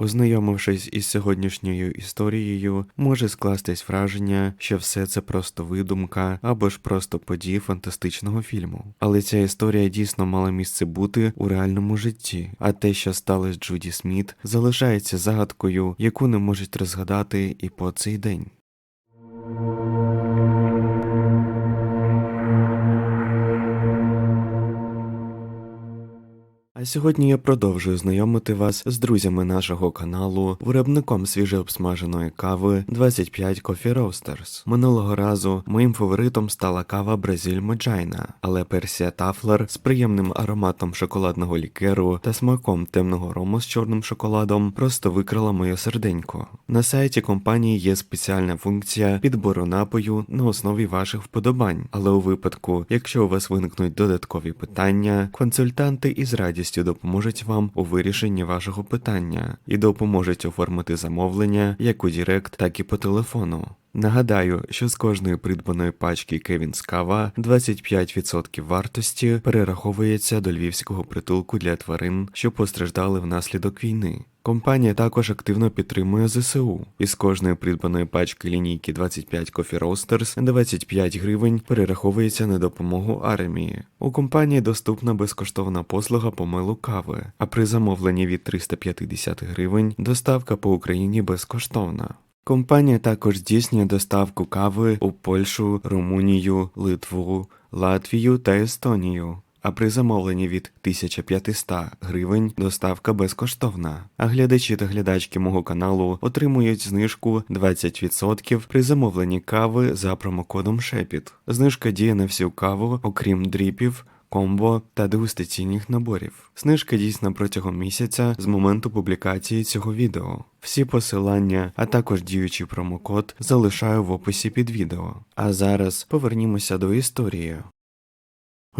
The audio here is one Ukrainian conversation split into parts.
Ознайомившись із сьогоднішньою історією, може скластись враження, що все це просто видумка або ж просто події фантастичного фільму. Але ця історія дійсно мала місце бути у реальному житті, а те, що сталося з Джуді Сміт, залишається загадкою, яку не можуть розгадати і по цей день. А сьогодні я продовжую знайомити вас з друзями нашого каналу, виробником свіжеобсмаженої кави 25 Coffee Roasters. Минулого разу моїм фаворитом стала кава Бразиль Моджайна, але Персія Тафлер з приємним ароматом шоколадного лікеру та смаком темного рому з чорним шоколадом просто викрила моє серденько. На сайті компанії є спеціальна функція підбору напою на основі ваших вподобань, але у випадку, якщо у вас виникнуть додаткові питання, консультанти із радістю допоможуть вам у вирішенні вашого питання і допоможуть оформити замовлення як у Дірект, так і по телефону. Нагадаю, що з кожної придбаної пачки Кевінс Кава 25% вартості перераховується до львівського притулку для тварин, що постраждали внаслідок війни. Компанія також активно підтримує ЗСУ. Із кожної придбаної пачки лінійки 25 Coffee Roasters 25 гривень перераховується на допомогу армії. У компанії доступна безкоштовна послуга по милу кави, а при замовленні від 350 гривень доставка по Україні безкоштовна. Компанія також здійснює доставку кави у Польщу, Румунію, Литву, Латвію та Естонію. А при замовленні від 1500 гривень доставка безкоштовна. А глядачі та глядачки мого каналу отримують знижку 20% при замовленні кави за промокодом Шепіт. Знижка діє на всю каву, окрім дріпів. Комбо та дегустаційних наборів. Знижка дійсна протягом місяця з моменту публікації цього відео. Всі посилання, а також діючий промокод залишаю в описі під відео. А зараз повернімося до історії.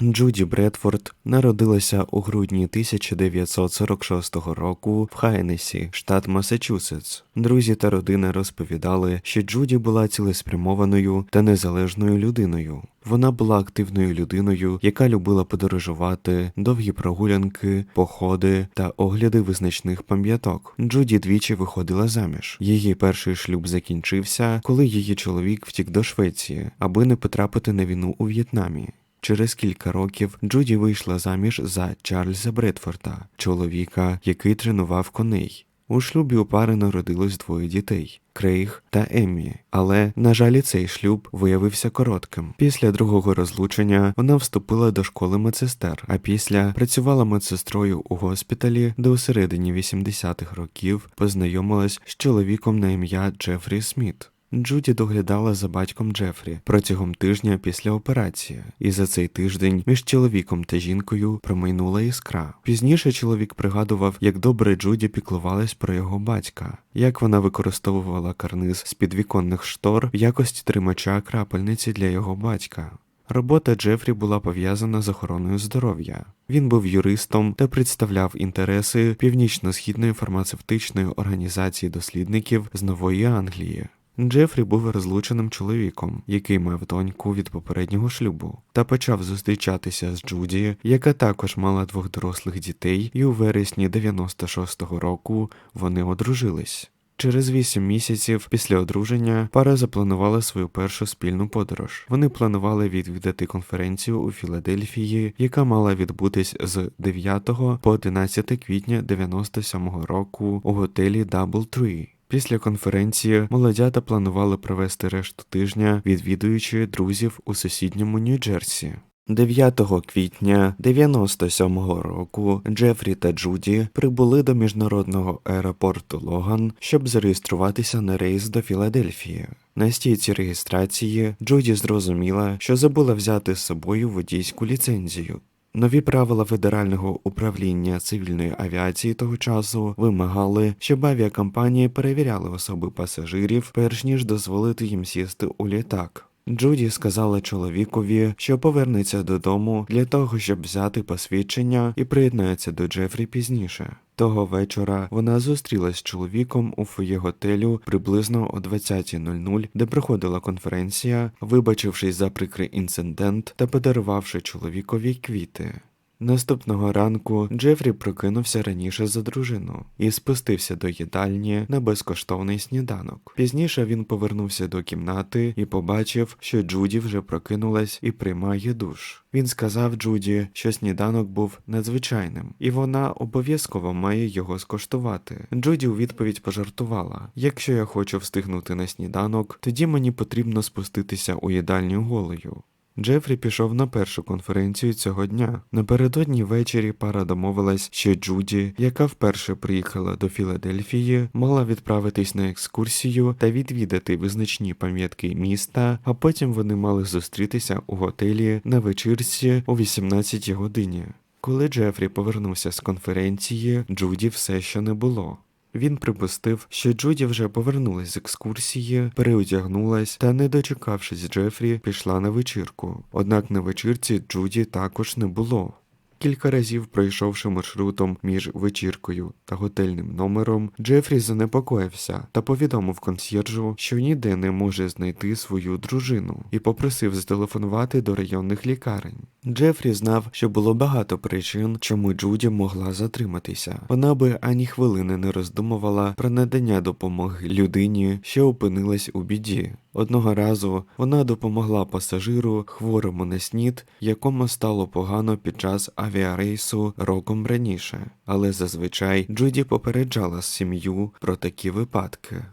Джуді Бредфорд народилася у грудні 1946 року в Хайнесі, штат Масачусетс. Друзі та родина розповідали, що Джуді була цілеспрямованою та незалежною людиною. Вона була активною людиною, яка любила подорожувати, довгі прогулянки, походи та огляди визначних пам'яток. Джуді двічі виходила заміж. Її перший шлюб закінчився, коли її чоловік втік до Швеції, аби не потрапити на війну у В'єтнамі. Через кілька років Джуді вийшла заміж за Чарльза Бредфорда, чоловіка, який тренував коней. У шлюбі у пари народилось двоє дітей Крейг та Еммі. Але, на жаль, цей шлюб виявився коротким. Після другого розлучення вона вступила до школи медсестер, а після працювала медсестрою у госпіталі, де у середині 80-х років познайомилась з чоловіком на ім'я Джефрі Сміт. Джуді доглядала за батьком Джефрі протягом тижня після операції, і за цей тиждень між чоловіком та жінкою промайнула іскра. Пізніше чоловік пригадував, як добре Джуді піклувалась про його батька, як вона використовувала карниз з підвіконних штор в якості тримача крапельниці для його батька. Робота Джефрі була пов'язана з охороною здоров'я. Він був юристом та представляв інтереси північно-східної фармацевтичної організації дослідників з Нової Англії. Джефрі був розлученим чоловіком, який мав доньку від попереднього шлюбу, та почав зустрічатися з Джуді, яка також мала двох дорослих дітей, і у вересні 96-го року вони одружились. Через вісім місяців після одруження пара запланувала свою першу спільну подорож. Вони планували відвідати конференцію у Філадельфії, яка мала відбутись з 9 по 11 квітня 97-го року у готелі Double Tree. Після конференції молодята планували провести решту тижня, відвідуючи друзів у сусідньому Нью-Джерсі. 9 квітня 97-го року Джефрі та Джуді прибули до міжнародного аеропорту Логан, щоб зареєструватися на рейс до Філадельфії. На стійці реєстрації Джуді зрозуміла, що забула взяти з собою водійську ліцензію. Нові правила федерального управління цивільної авіації того часу вимагали, щоб авіакомпанії перевіряли особи пасажирів, перш ніж дозволити їм сісти у літак. Джуді сказала чоловікові, що повернеться додому для того, щоб взяти посвідчення і приєднається до Джефрі пізніше. Того вечора вона зустрілась з чоловіком у фоє готелю приблизно о 20.00, де проходила конференція, вибачившись за прикрий інцидент та подарувавши чоловікові квіти. Наступного ранку Джефрі прокинувся раніше за дружину і спустився до їдальні на безкоштовний сніданок. Пізніше він повернувся до кімнати і побачив, що Джуді вже прокинулась і приймає душ. Він сказав Джуді, що сніданок був надзвичайним, і вона обов'язково має його скоштувати. Джуді у відповідь пожартувала: якщо я хочу встигнути на сніданок, тоді мені потрібно спуститися у їдальню голою. Джефрі пішов на першу конференцію цього дня. Напередодні ввечері пара домовилась, що Джуді, яка вперше приїхала до Філадельфії, мала відправитись на екскурсію та відвідати визначні пам'ятки міста, а потім вони мали зустрітися у готелі на вечірці о 18 годині. Коли Джефрі повернувся з конференції, Джуді все ще не було. Він припустив, що Джуді вже повернулась з екскурсії, переодягнулась та, не дочекавшись Джефрі, пішла на вечірку. Однак на вечірці Джуді також не було. Кілька разів пройшовши маршрутом між вечіркою та готельним номером, Джефрі занепокоївся та повідомив консьєржу, що ніде не може знайти свою дружину, і попросив зателефонувати до районних лікарень. Джефрі знав, що було багато причин, чому Джуді могла затриматися. Вона би ані хвилини не роздумувала про надання допомоги людині, що опинилась у біді. Одного разу вона допомогла пасажиру хворому на снід, якому стало погано під час авіарейсу роком раніше, але зазвичай Джуді попереджала сім'ю про такі випадки.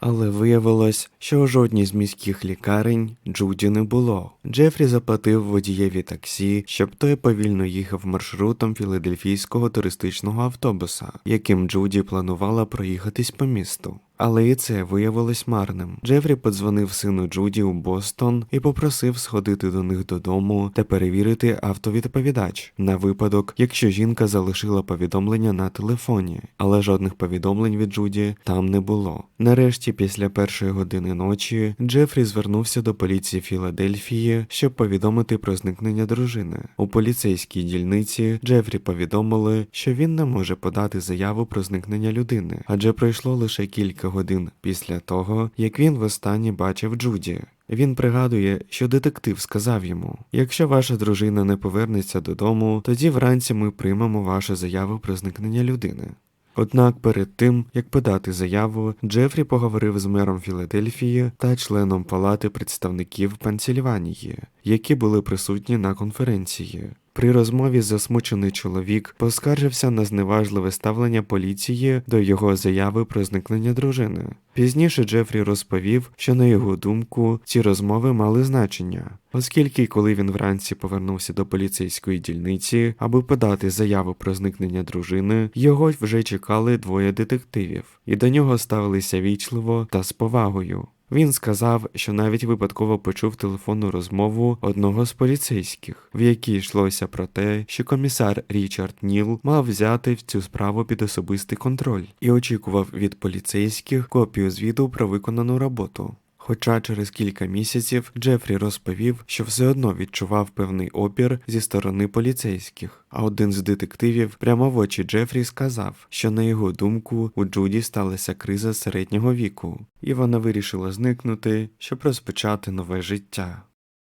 Але виявилось, що у жодній з міських лікарень Джуді не було. Джефрі заплатив водієві таксі, щоб той повільно їхав маршрутом філадельфійського туристичного автобуса, яким Джуді планувала проїхатись по місту. Але і це виявилось марним. Джефрі подзвонив сину Джуді у Бостон і попросив сходити до них додому та перевірити автовідповідач на випадок, якщо жінка залишила повідомлення на телефоні, але жодних повідомлень від Джуді там не було. Нарешті, після першої години ночі, Джефрі звернувся до поліції Філадельфії, щоб повідомити про зникнення дружини. У поліцейській дільниці Джефрі повідомили, що він не може подати заяву про зникнення людини, адже пройшло лише кілька годин після того, як він востаннє бачив Джуді. Він пригадує, що детектив сказав йому: якщо ваша дружина не повернеться додому, тоді вранці ми приймемо вашу заяву про зникнення людини. Однак перед тим, як подати заяву, Джефрі поговорив з мером Філадельфії та членом Палати представників Пенсільванії, які були присутні на конференції. При розмові засмучений чоловік поскаржився на зневажливе ставлення поліції до його заяви про зникнення дружини. Пізніше Джефрі розповів, що на його думку ці розмови мали значення, оскільки, коли він вранці повернувся до поліцейської дільниці, аби подати заяву про зникнення дружини, його вже чекали двоє детективів, і до нього ставилися вічливо та з повагою. Він сказав, що навіть випадково почув телефонну розмову одного з поліцейських, в якій йшлося про те, що комісар Річард Ніл мав взяти цю справу під особистий контроль і очікував від поліцейських копію звіту про виконану роботу. Хоча через кілька місяців Джефрі розповів, що все одно відчував певний опір зі сторони поліцейських. А один з детективів прямо в очі Джефрі сказав, що на його думку у Джуді сталася криза середнього віку, і вона вирішила зникнути, щоб розпочати нове життя.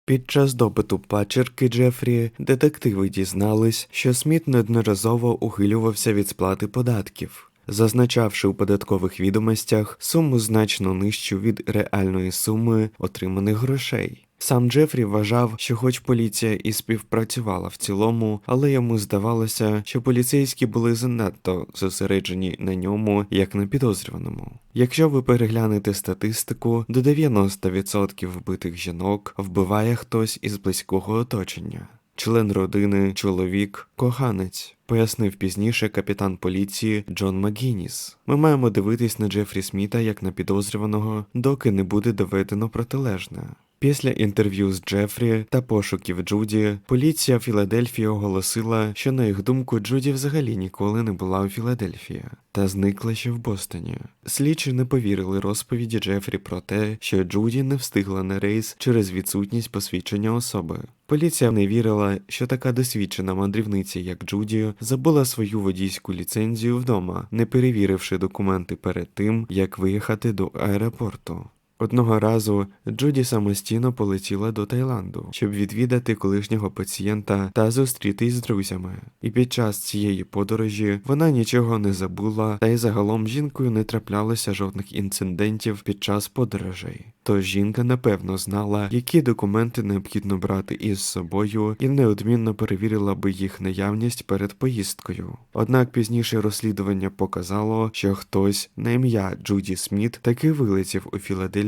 Під час допиту пачерки Джефрі детективи дізнались, що Сміт неодноразово ухилювався від сплати податків зазначавши у податкових відомостях суму значно нижчу від реальної суми отриманих грошей. Сам Джефрі вважав, що хоч поліція і співпрацювала в цілому, але йому здавалося, що поліцейські були занадто зосереджені на ньому як на підозрюваному. Якщо ви переглянете статистику, до 90% вбитих жінок вбиває хтось із близького оточення член родини, чоловік, коханець, пояснив пізніше капітан поліції Джон Макгініс. Ми маємо дивитись на Джефрі Сміта як на підозрюваного, доки не буде доведено протилежне. Після інтерв'ю з Джефрі та пошуків Джуді, поліція Філадельфії оголосила, що на їх думку Джуді взагалі ніколи не була у Філадельфії та зникла ще в Бостоні. Слідчі не повірили розповіді Джефрі про те, що Джуді не встигла на рейс через відсутність посвідчення особи. Поліція не вірила, що така досвідчена мандрівниця, як Джуді, забула свою водійську ліцензію вдома, не перевіривши документи перед тим, як виїхати до аеропорту. Одного разу Джуді самостійно полетіла до Таїланду, щоб відвідати колишнього пацієнта та зустрітись з друзями. І під час цієї подорожі вона нічого не забула, та й загалом жінкою не траплялося жодних інцидентів під час подорожей. Тож жінка напевно знала, які документи необхідно брати із собою, і неодмінно перевірила би їх наявність перед поїздкою. Однак пізніше розслідування показало, що хтось на ім'я Джуді Сміт таки вилетів у Філадельфію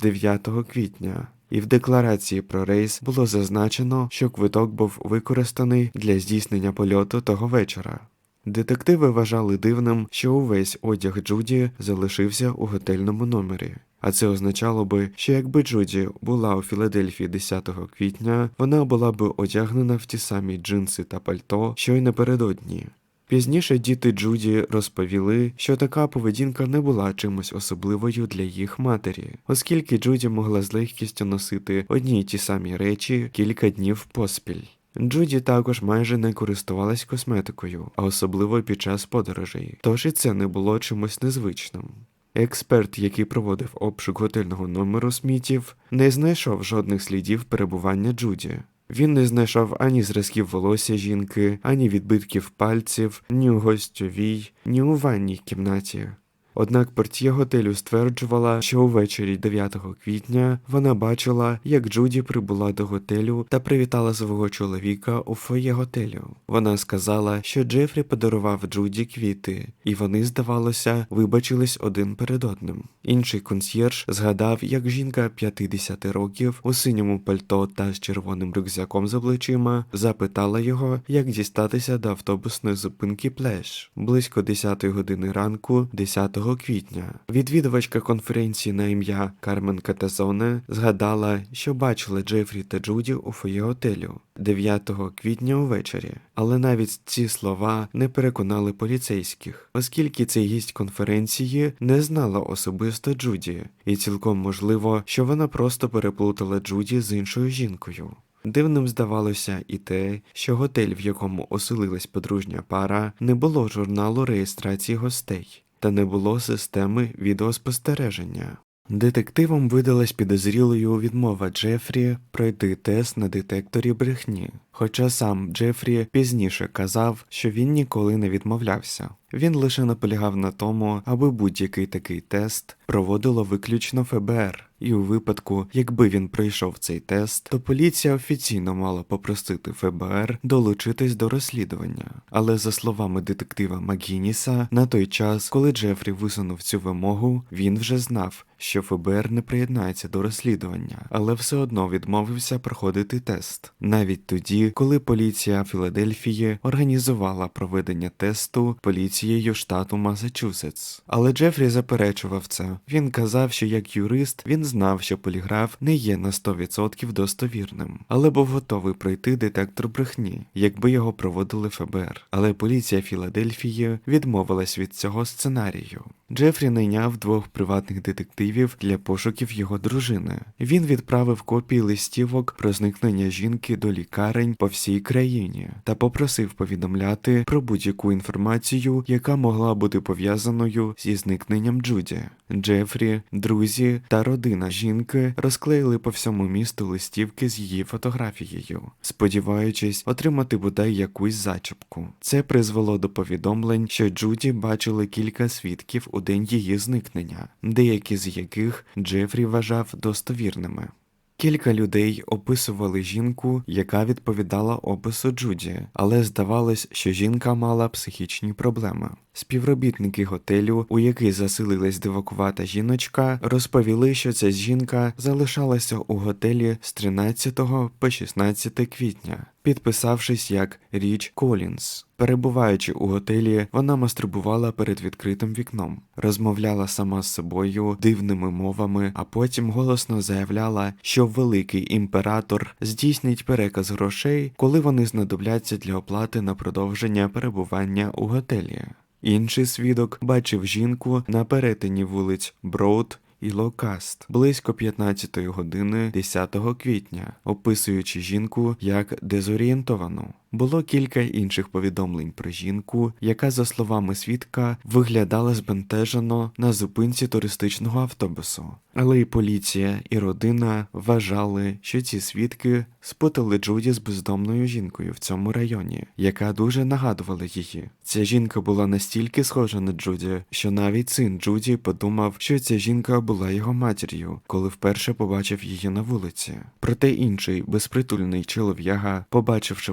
9 квітня. І в декларації про рейс було зазначено, що квиток був використаний для здійснення польоту того вечора. Детективи вважали дивним, що увесь одяг Джуді залишився у готельному номері. А це означало би, що якби Джуді була у Філадельфії 10 квітня, вона була би одягнена в ті самі джинси та пальто, що й напередодні. Пізніше діти Джуді розповіли, що така поведінка не була чимось особливою для їх матері, оскільки Джуді могла з легкістю носити одні й ті самі речі кілька днів поспіль. Джуді також майже не користувалась косметикою, а особливо під час подорожей, тож і це не було чимось незвичним. Експерт, який проводив обшук готельного номеру Смітів, не знайшов жодних слідів перебування Джуді. Він не знайшов ані зразків волосся жінки, ані відбитків пальців, ні у гостьовій, ні у ванній кімнаті. Однак портьє готелю стверджувала, що увечері 9 квітня вона бачила, як Джуді прибула до готелю та привітала свого чоловіка у фоє готелю. Вона сказала, що Джефрі подарував Джуді квіти, і вони, здавалося, вибачились один перед одним. Інший консьєрж згадав, як жінка 50 років у синьому пальто та з червоним рюкзаком за плечима запитала його, як дістатися до автобусної зупинки Плеш близько 10 години ранку, 10 квітня. Відвідувачка конференції на ім'я Кармен Катазоне згадала, що бачила Джефрі та Джуді у фоє готелю 9 квітня увечері. Але навіть ці слова не переконали поліцейських, оскільки цей гість конференції не знала особисто Джуді, і цілком можливо, що вона просто переплутала Джуді з іншою жінкою. Дивним здавалося і те, що готель, в якому оселилась подружня пара, не було журналу реєстрації гостей та не було системи відеоспостереження. Детективам видалась підозрілою відмова Джефрі пройти тест на детекторі брехні, хоча сам Джефрі пізніше казав, що він ніколи не відмовлявся. Він лише наполягав на тому, аби будь-який такий тест проводило виключно ФБР, і у випадку, якби він пройшов цей тест, то поліція офіційно мала попросити ФБР долучитись до розслідування. Але за словами детектива Макгініса, на той час, коли Джефрі висунув цю вимогу, він вже знав, що ФБР не приєднається до розслідування, але все одно відмовився проходити тест, навіть тоді, коли поліція Філадельфії організувала проведення тесту поліцією штату Масачусетс. Але Джефрі заперечував це. Він казав, що як юрист він знав, що поліграф не є на 100% достовірним, але був готовий пройти детектор брехні, якби його проводили ФБР. Але поліція Філадельфії відмовилась від цього сценарію. Джефрі найняв двох приватних детективів для пошуків його дружини. Він відправив копії листівок про зникнення жінки до лікарень по всій країні та попросив повідомляти про будь-яку інформацію, яка могла бути пов'язаною зі зникненням Джуді. Джефрі, друзі та родина жінки розклеїли по всьому місту листівки з її фотографією, сподіваючись отримати бодай якусь зачіпку. Це призвело до повідомлень, що Джуді бачили кілька свідків у день її зникнення, деякі з яких Джефрі вважав достовірними. Кілька людей описували жінку, яка відповідала опису Джуді, але здавалось, що жінка мала психічні проблеми. Співробітники готелю, у який заселилась дивакувата жіночка, розповіли, що ця жінка залишалася у готелі з 13 по 16 квітня, підписавшись як Річ Колінс. Перебуваючи у готелі, вона мастурбувала перед відкритим вікном, розмовляла сама з собою дивними мовами, а потім голосно заявляла, що великий імператор здійснить переказ грошей, коли вони знадобляться для оплати на продовження перебування у готелі. Інший свідок бачив жінку на перетині вулиць Броуд і Локаст близько 15 години 10 квітня, описуючи жінку як дезорієнтовану. Було кілька інших повідомлень про жінку, яка, за словами свідка, виглядала збентежено на зупинці туристичного автобусу. Але і поліція, і родина вважали, що ці свідки спутали Джуді з бездомною жінкою в цьому районі, яка дуже нагадувала її. Ця жінка була настільки схожа на Джуді, що навіть син Джуді подумав, що ця жінка була його матір'ю, коли вперше побачив її на вулиці. Проте інший безпритульний чолов'яга, побачивши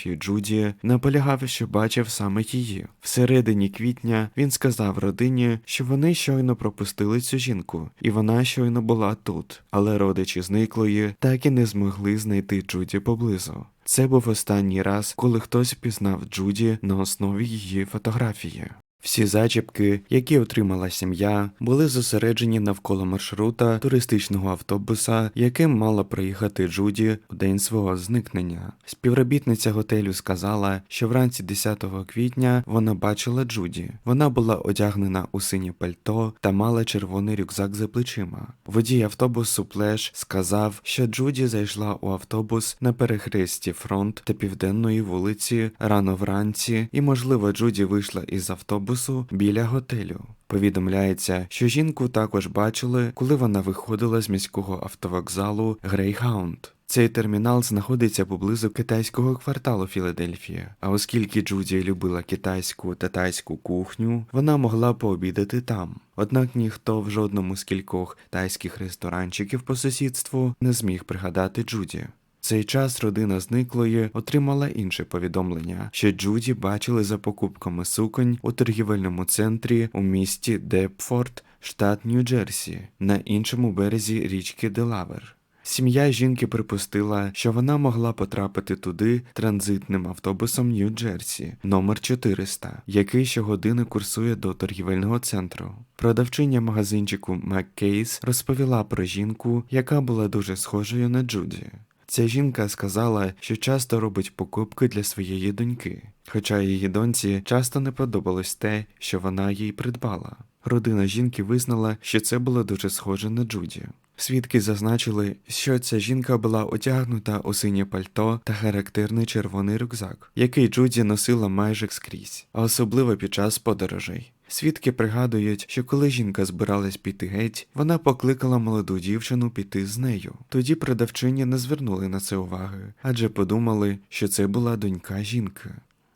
фотографію Джуді, наполягав, що бачив саме її. Всередині квітня він сказав родині, що вони щойно пропустили цю жінку, і вона щойно була тут, але родичі зниклої так і не змогли знайти Джуді поблизу. Це був останній раз, коли хтось впізнав Джуді на основі її фотографії. Всі зачіпки, які отримала сім'я, були зосереджені навколо маршрута туристичного автобуса, яким мала проїхати Джуді у день свого зникнення. Співробітниця готелю сказала, що вранці 10 квітня вона бачила Джуді. Вона була одягнена у синє пальто та мала червоний рюкзак за плечима. Водій автобусу Плеш сказав, що Джуді зайшла у автобус на перехресті фронт та південної вулиці рано вранці, і, можливо, Джуді вийшла із автобусу біля готелю. Повідомляється, що жінку також бачили, коли вона виходила з міського автовокзалу Грейхаунд. Цей термінал знаходиться поблизу китайського кварталу Філадельфія. А оскільки Джуді любила китайську та тайську кухню, вона могла пообідати там. Однак ніхто в жодному з кількох тайських ресторанчиків по сусідству не зміг пригадати Джуді. Цей час родина зниклої отримала інше повідомлення, що Джуді бачили за покупками суконь у торгівельному центрі у місті Депфорд, штат Нью-Джерсі, на іншому березі річки Делавер. Сім'я жінки припустила, що вона могла потрапити туди транзитним автобусом Нью-Джерсі номер 400, який щогодини курсує до торгівельного центру. Продавчиня магазинчику Маккейс розповіла про жінку, яка була дуже схожою на Джуді. Ця жінка сказала, що часто робить покупки для своєї доньки, хоча її доньці часто не подобалось те, що вона їй придбала. Родина жінки визнала, що це було дуже схоже на Джуді. Свідки зазначили, що ця жінка була одягнута у синє пальто та характерний червоний рюкзак, який Джуді носила майже скрізь, а особливо під час подорожей. Свідки пригадують, що коли жінка збиралась піти геть, вона покликала молоду дівчину піти з нею. Тоді продавчині не звернули на це уваги, адже подумали, що це була донька жінки.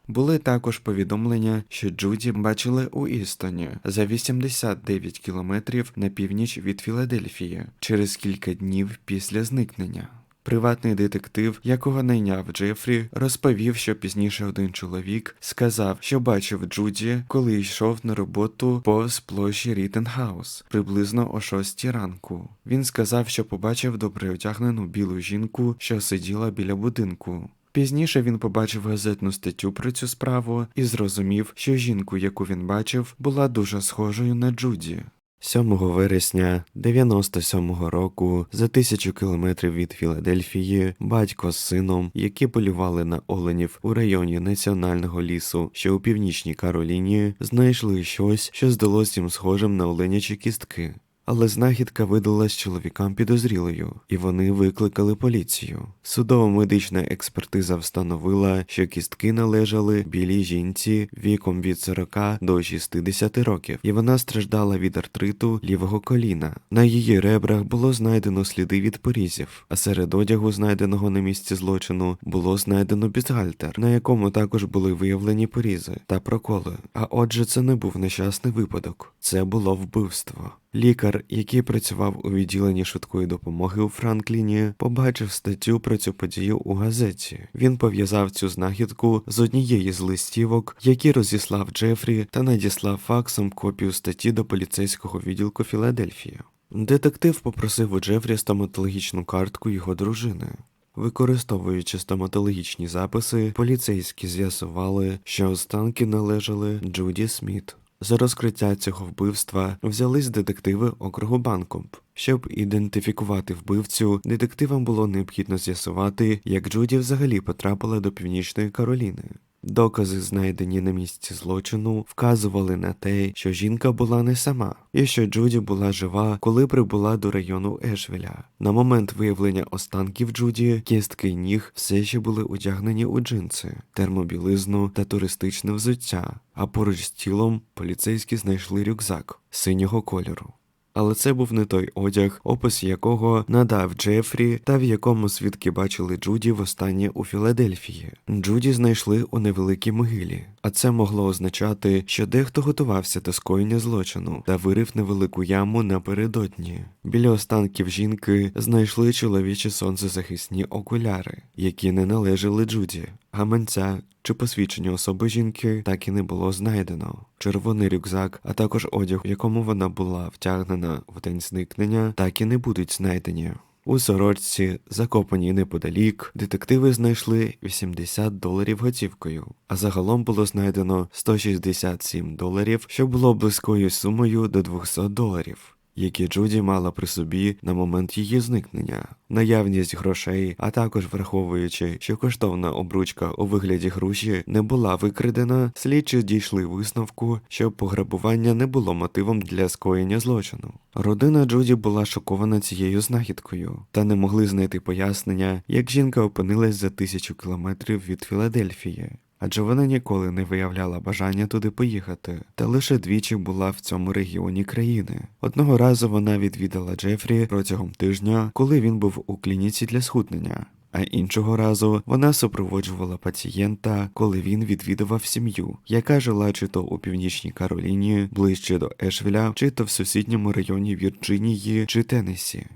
Були також повідомлення, що Джуді бачили у Істоні за 89 кілометрів на північ від Філадельфії через кілька днів після зникнення. Приватний детектив, якого найняв Джефрі, розповів, що пізніше один чоловік сказав, що бачив Джуді, коли йшов на роботу по площі Рітенхаус приблизно о 6 ранку. Він сказав, що побачив добре одягнену білу жінку, що сиділа біля будинку. Пізніше він побачив газетну статтю про цю справу і зрозумів, що жінку, яку він бачив, була дуже схожою на Джуді. 7 вересня 97-го року, за тисячу кілометрів від Філадельфії, батько з сином, які полювали на оленів у районі національного лісу, що у північній Кароліні, знайшли щось, що здалось їм схожим на оленячі кістки. Але знахідка видалась чоловікам підозрілою, і вони викликали поліцію. Судово-медична експертиза встановила, що кістки належали білій жінці віком від 40 до 60 років, і вона страждала від артриту лівого коліна. На її ребрах було знайдено сліди від порізів, а серед одягу, знайденого на місці злочину, було знайдено бюстгальтер, на якому також були виявлені порізи та проколи. А отже, це не був нещасний випадок, це було вбивство. Лікар, який працював у відділенні швидкої допомоги у Франкліні, побачив статтю про цю подію у газеті. Він пов'язав цю знахідку з однієї з листівок, які розіслав Джефрі, та надіслав факсом копію статті до поліцейського відділку Філадельфія. Детектив попросив у Джефрі стоматологічну картку його дружини. Використовуючи стоматологічні записи, поліцейські з'ясували, що останки належали Джуді Сміт. За розкриття цього вбивства взялись детективи округу Банкомп. Щоб ідентифікувати вбивцю, детективам було необхідно з'ясувати, як Джуді взагалі потрапила до Північної Кароліни. Докази, знайдені на місці злочину, вказували на те, що жінка була не сама, і що Джуді була жива, коли прибула до району Ешвіля. На момент виявлення останків Джуді кістки ніг все ще були одягнені у джинси, термобілизну та туристичне взуття. А поруч з тілом поліцейські знайшли рюкзак синього кольору. Але це був не той одяг, опис якого надав Джефрі, та в якому свідки бачили Джуді востаннє у Філадельфії. Джуді знайшли у невеликій могилі, а це могло означати, що дехто готувався до скоєння злочину та вирив невелику яму напередодні. Біля останків жінки знайшли чоловічі сонцезахисні окуляри, які не належали Джуді. Гаманця чи посвідчення особи жінки так і не було знайдено. Червоний рюкзак, а також одяг, в якому вона була втягнена в день зникнення, так і не будуть знайдені. У сорочці, закопаній неподалік, детективи знайшли 80 доларів готівкою, а загалом було знайдено 167 доларів, що було близькою сумою до 200 доларів які Джуді мала при собі на момент її зникнення. Наявність грошей, а також враховуючи, що коштовна обручка у вигляді груші не була викрадена, слідчі дійшли висновку, що пограбування не було мотивом для скоєння злочину. Родина Джуді була шокована цією знахідкою та не могли знайти пояснення, як жінка опинилась за тисячу кілометрів від Філадельфії адже вона ніколи не виявляла бажання туди поїхати, та лише двічі була в цьому регіоні країни. Одного разу вона відвідала Джефрі протягом тижня, коли він був у клініці для схуднення. А іншого разу вона супроводжувала пацієнта, коли він відвідував сім'ю, яка жила чи то у північній Кароліні, ближче до Ешвіля, чи то в сусідньому районі Вірджинії чи Теннессі.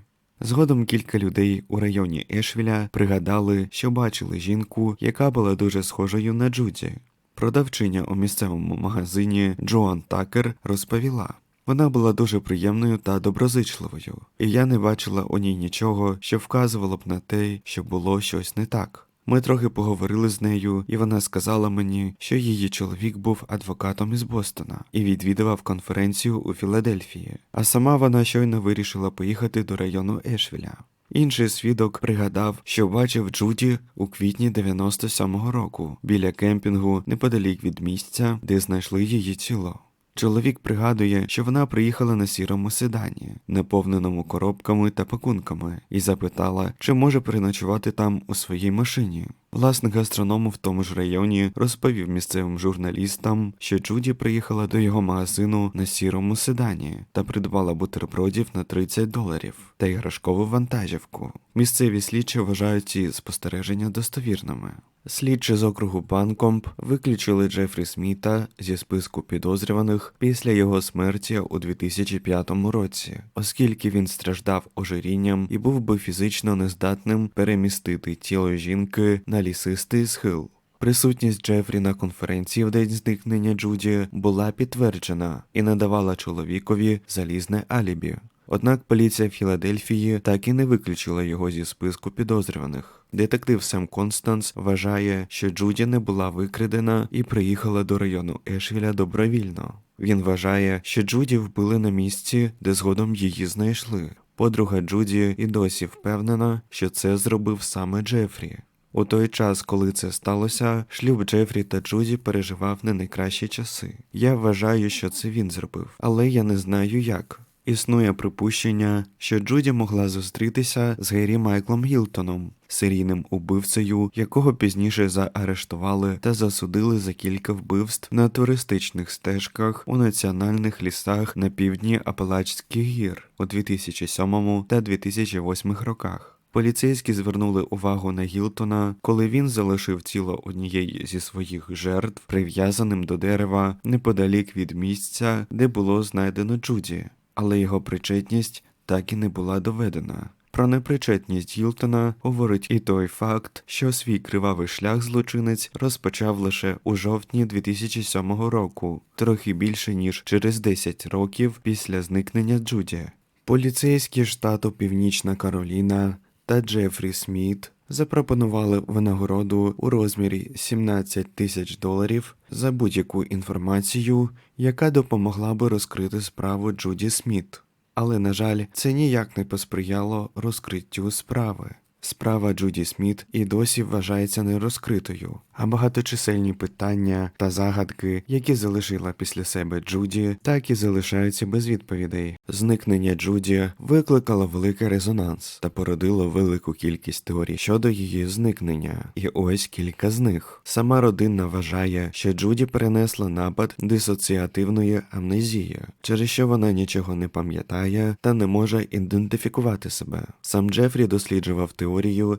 Згодом кілька людей у районі Ешвіля пригадали, що бачили жінку, яка була дуже схожою на Джуді. Продавчиня у місцевому магазині Джоан Такер розповіла. Вона була дуже приємною та доброзичливою, і я не бачила у ній нічого, що вказувало б на те, що було щось не так. Ми трохи поговорили з нею, і вона сказала мені, що її чоловік був адвокатом із Бостона і відвідував конференцію у Філадельфії. А сама вона щойно вирішила поїхати до району Ешвіля. Інший свідок пригадав, що бачив Джуді у квітні 97-го року біля кемпінгу неподалік від місця, де знайшли її тіло. Чоловік пригадує, що вона приїхала на сірому седані, наповненому коробками та пакунками, і запитала, чи може переночувати там у своїй машині. Власник гастроному в тому ж районі розповів місцевим журналістам, що Джуді приїхала до його магазину на сірому седані та придбала бутербродів на 30 доларів та іграшкову вантажівку. Місцеві слідчі вважають ці спостереження достовірними. Слідчі з округу Банкомп виключили Джефрі Сміта зі списку підозрюваних після його смерті у 2005 році, оскільки він страждав ожирінням і був би фізично нездатним перемістити тіло жінки на лісистий схил. Присутність Джефрі на конференції в день зникнення Джуді була підтверджена і надавала чоловікові залізне алібі. Однак поліція Філадельфії так і не виключила його зі списку підозрюваних. Детектив Сем Констанс вважає, що Джуді не була викрадена і приїхала до району Ешвіля добровільно. Він вважає, що Джуді вбили на місці, де згодом її знайшли. Подруга Джуді і досі впевнена, що це зробив саме Джефрі. У той час, коли це сталося, шлюб Джефрі та Джуді переживав не найкращі часи. Я вважаю, що це він зробив, але я не знаю як. Існує припущення, що Джуді могла зустрітися з Гері Майклом Гілтоном, серійним убивцею, якого пізніше заарештували та засудили за кілька вбивств на туристичних стежках у національних лісах на півдні Апалачських гір у 2007 та 2008 роках. Поліцейські звернули увагу на Гілтона, коли він залишив тіло однієї зі своїх жертв, прив'язаним до дерева неподалік від місця, де було знайдено Джуді, але його причетність так і не була доведена. Про непричетність Гілтона говорить і той факт, що свій кривавий шлях злочинець розпочав лише у жовтні 2007 року, трохи більше ніж через 10 років після зникнення Джуді. Поліцейські штату Північна Кароліна та Джефрі Сміт запропонували винагороду у розмірі 17 тисяч доларів за будь-яку інформацію, яка допомогла би розкрити справу Джуді Сміт. Але, на жаль, це ніяк не посприяло розкриттю справи. Справа Джуді Сміт і досі вважається нерозкритою, а багаточисельні питання та загадки, які залишила після себе Джуді, так і залишаються без відповідей. Зникнення Джуді викликало великий резонанс та породило велику кількість теорій щодо її зникнення. І ось кілька з них. Сама родина вважає, що Джуді перенесла напад дисоціативної амнезії, через що вона нічого не пам'ятає та не може ідентифікувати себе. Сам Джефрі досліджував теорію,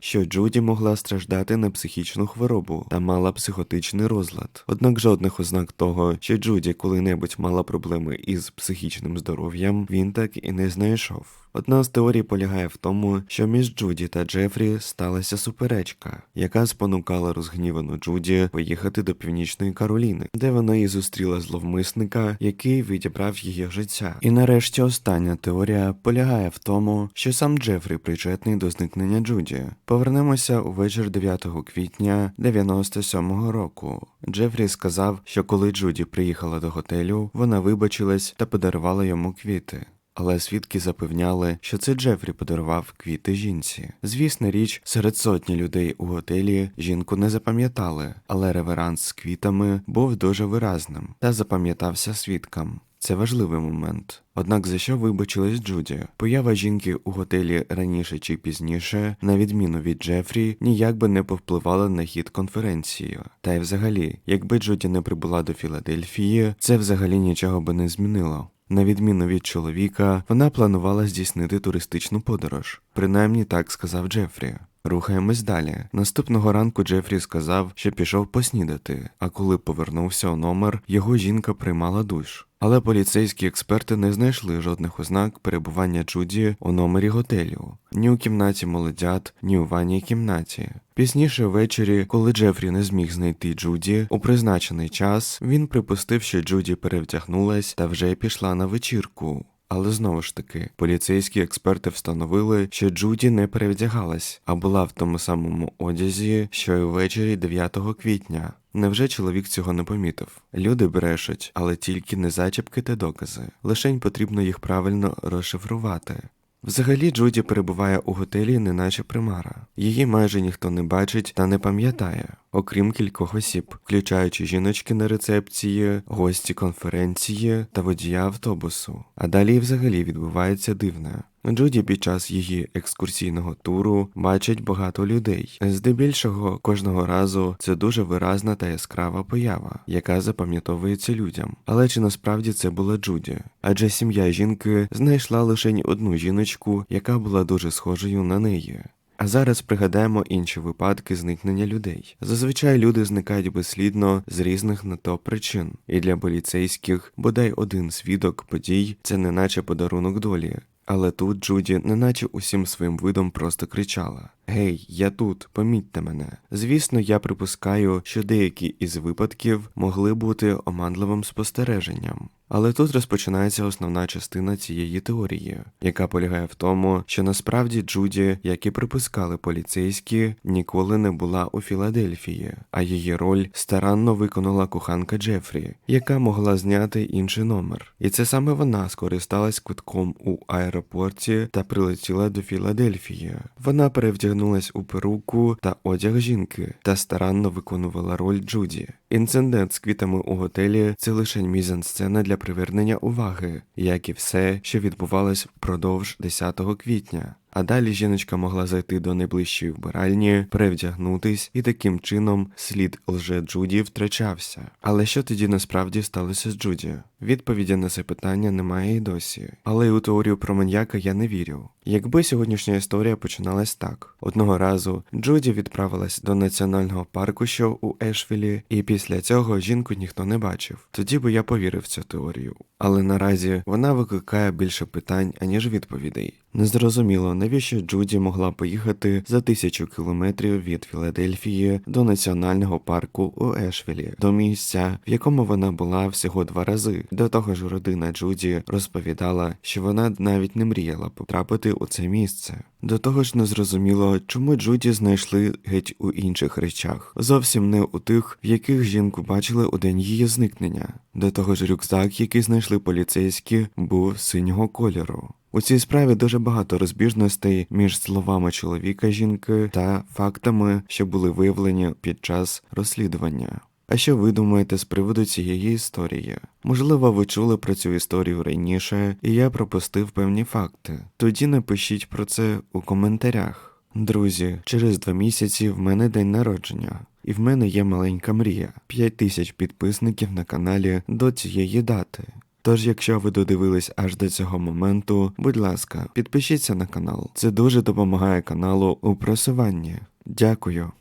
що Джуді могла страждати на психічну хворобу та мала психотичний розлад. Однак жодних ознак того, що Джуді коли-небудь мала проблеми із психічним здоров'ям, він так і не знайшов. Одна з теорій полягає в тому, що між Джуді та Джефрі сталася суперечка, яка спонукала розгнівану Джуді поїхати до північної Кароліни, де вона і зустріла зловмисника, який відібрав її життя. І нарешті остання теорія полягає в тому, що сам Джефрі причетний до зникнення Джуді. Повернемося у вечір 9 квітня 97-го року. Джефрі сказав, що коли Джуді приїхала до готелю, вона вибачилась та подарувала йому квіти. Але свідки запевняли, що це Джефрі подарував квіти жінці. Звісна річ, серед сотні людей у готелі жінку не запам'ятали, але реверанс з квітами був дуже виразним та запам'ятався свідкам. Це важливий момент. Однак за що вибачилась Джуді? Поява жінки у готелі раніше чи пізніше, на відміну від Джефрі, ніяк би не повпливала на хід конференції. Та й взагалі, якби Джуді не прибула до Філадельфії, це взагалі нічого би не змінило. На відміну від чоловіка, вона планувала здійснити туристичну подорож. Принаймні так сказав Джефрі. Рухаємось далі. Наступного ранку Джефрі сказав, що пішов поснідати, а коли повернувся у номер, його жінка приймала душ. Але поліцейські експерти не знайшли жодних ознак перебування Джуді у номері готелю, ні у кімнаті молодят, ні у ванній кімнаті. Пізніше ввечері, коли Джефрі не зміг знайти Джуді у призначений час, він припустив, що Джуді перевдягнулась та вже пішла на вечірку. Але знову ж таки, поліцейські експерти встановили, що Джуді не перевдягалась, а була в тому самому одязі, що й ввечері 9 квітня. Невже чоловік цього не помітив? Люди брешуть, але тільки не зачіпки та докази. Лишень потрібно їх правильно розшифрувати. Взагалі Джуді перебуває у готелі, неначе примара. Її майже ніхто не бачить та не пам'ятає, окрім кількох осіб, включаючи жіночки на рецепції, гості конференції та водія автобусу. А далі взагалі відбувається дивне. Джуді під час її екскурсійного туру бачить багато людей. Здебільшого кожного разу це дуже виразна та яскрава поява, яка запам'ятовується людям. Але чи насправді це була Джуді? Адже сім'я жінки знайшла лише одну жіночку, яка була дуже схожою на неї. А зараз пригадаємо інші випадки зникнення людей. Зазвичай люди зникають безслідно з різних на то причин, і для поліцейських бодай один свідок подій це неначе подарунок долі. Але тут Джуді неначе усім своїм видом просто кричала: Гей, я тут, помітьте мене. Звісно, я припускаю, що деякі із випадків могли бути оманливим спостереженням. Але тут розпочинається основна частина цієї теорії, яка полягає в тому, що насправді Джуді, як і припускали поліцейські, ніколи не була у Філадельфії, а її роль старанно виконала коханка Джефрі, яка могла зняти інший номер. І це саме вона скористалась квитком у аеропорті та прилетіла до Філадельфії. Вона перевдягнулась у перуку та одяг жінки та старанно виконувала роль Джуді. Інцидент з квітами у готелі це лише мізансцена для привернення уваги, як і все, що відбувалось впродовж 10 квітня. А далі жіночка могла зайти до найближчої вбиральні, перевдягнутись, і таким чином слід лже Джуді втрачався. Але що тоді насправді сталося з Джуді? Відповіді на це питання немає і досі. Але й у теорію про маньяка я не вірю. Якби сьогоднішня історія починалась так: одного разу Джуді відправилась до національного парку, що у Ешвілі, і після цього жінку ніхто не бачив. Тоді би я повірив цю теорію. Але наразі вона викликає більше питань, аніж відповідей. Незрозуміло, навіщо Джуді могла поїхати за тисячу кілометрів від Філадельфії до національного парку у Ешвілі, до місця, в якому вона була всього два рази. До того ж, родина Джуді розповідала, що вона навіть не мріяла потрапити у це місце. До того ж, незрозуміло, чому Джуді знайшли геть у інших речах, зовсім не у тих, в яких жінку бачили у день її зникнення. До того ж, рюкзак, який знайшли поліцейські, був синього кольору. У цій справі дуже багато розбіжностей між словами чоловіка жінки та фактами, що були виявлені під час розслідування. А що ви думаєте з приводу цієї історії? Можливо, ви чули про цю історію раніше, і я пропустив певні факти. Тоді напишіть про це у коментарях. Друзі, через два місяці в мене день народження, і в мене є маленька мрія 5 тисяч підписників на каналі до цієї дати. Тож, якщо ви додивились аж до цього моменту, будь ласка, підпишіться на канал. Це дуже допомагає каналу у просуванні. Дякую.